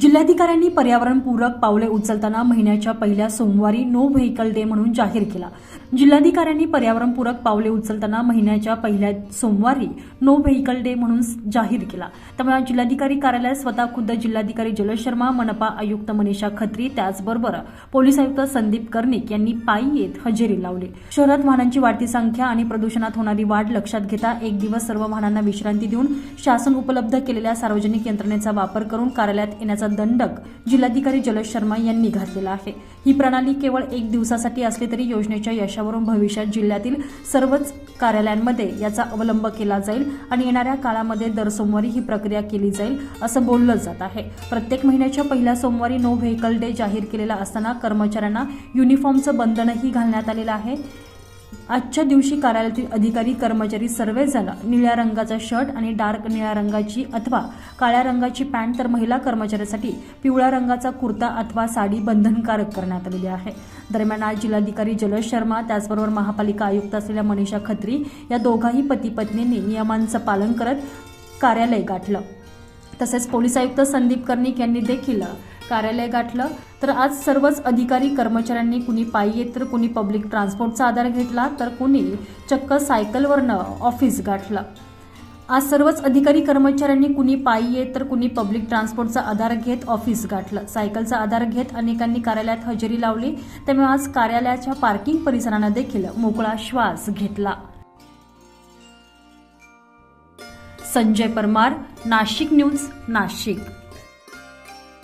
जिल्हाधिकाऱ्यांनी पर्यावरणपूरक पावले उचलताना महिन्याच्या पहिल्या सोमवारी नो व्हेकल डे म्हणून जाहीर केला. जिल्हाधिकाऱ्यांनी पर्यावरणपूरक पावले उचलताना महिन्याच्या पहिल्या सोमवारी नो व्हेकल डे म्हणून जाहीर केला. त्यामुळे जिल्हाधिकारी कार्यालयात स्वतः खुद्द जिल्हाधिकारी जलज शर्मा मनपा आयुक्त मनीषा खत्री त्याचबरोबर पोलीस आयुक्त संदीप कर्णिक यांनी पायी येत हजेरी लावली. शहरात वाहनांची वाढती संख्या आणि प्रदूषणात होणारी वाढ लक्षात घेता एक दिवस सर्व वाहनांना विश्रांती देऊन शासन उपलब्ध केलेल्या सार्वजनिक यंत्रणेचा वापर करून कार्यालयात येण्याचा दंडक जिल्हाधिकारी जलज शर्मा यांनी घातलेला आहे. ही प्रणाली केवळ एक दिवसासाठी असली तरी योजनेच्या यशावरून भविष्यात जिल्ह्यातील सर्वच कार्यालयांमध्ये याचा अवलंब केला जाईल आणि येणाऱ्या काळामध्ये दर सोमवारी ही प्रक्रिया केली जाईल असं बोललं जात आहे. प्रत्येक महिन्याच्या पहिल्या सोमवारी नो व्हेकल डे जाहीर केलेला असताना कर्मचाऱ्यांना युनिफॉर्मचं बंधनही घालण्यात आलेलं आहे. आजच्या दिवशी कार्यालयातील अधिकारी कर्मचारी सर्वजण निळ्या रंगाचा शर्ट आणि डार्क निळ्या रंगाची अथवा काळ्या रंगाची पॅन्ट तर महिला कर्मचाऱ्यासाठी पिवळ्या रंगाचा कुर्ता अथवा साडी बंधनकारक करण्यात आलेली आहे. दरम्यान आज जिल्हाधिकारी जलज शर्मा त्याचबरोबर महापालिका आयुक्त असलेल्या मनीषा खत्री या दोघाही पती पत्नींनी नियमांचं पालन करत कार्यालय गाठलं. तसेच पोलीस आयुक्त संदीप कर्णिक यांनी देखील कार्यालय गाठलं तर आज सर्वच अधिकारी कर्मचाऱ्यांनी कुणी पायी येत तर कुणी पब्लिक ट्रान्सपोर्टचा आधार घेतला तर कुणी चक्क सायकलवरनं ऑफिस गाठलं. आज सर्वच अधिकारी कर्मचाऱ्यांनी कुणी पायी येत तर कुणी पब्लिक ट्रान्सपोर्टचा आधार घेत ऑफिस गाठलं. सायकलचा आधार घेत अनेकांनी कार्यालयात हजेरी लावली. त्यामुळे आज कार्यालयाच्या पार्किंग परिसरानं देखील मोकळा श्वास घेतला. संजय परमार नाशिक न्यूज नाशिक.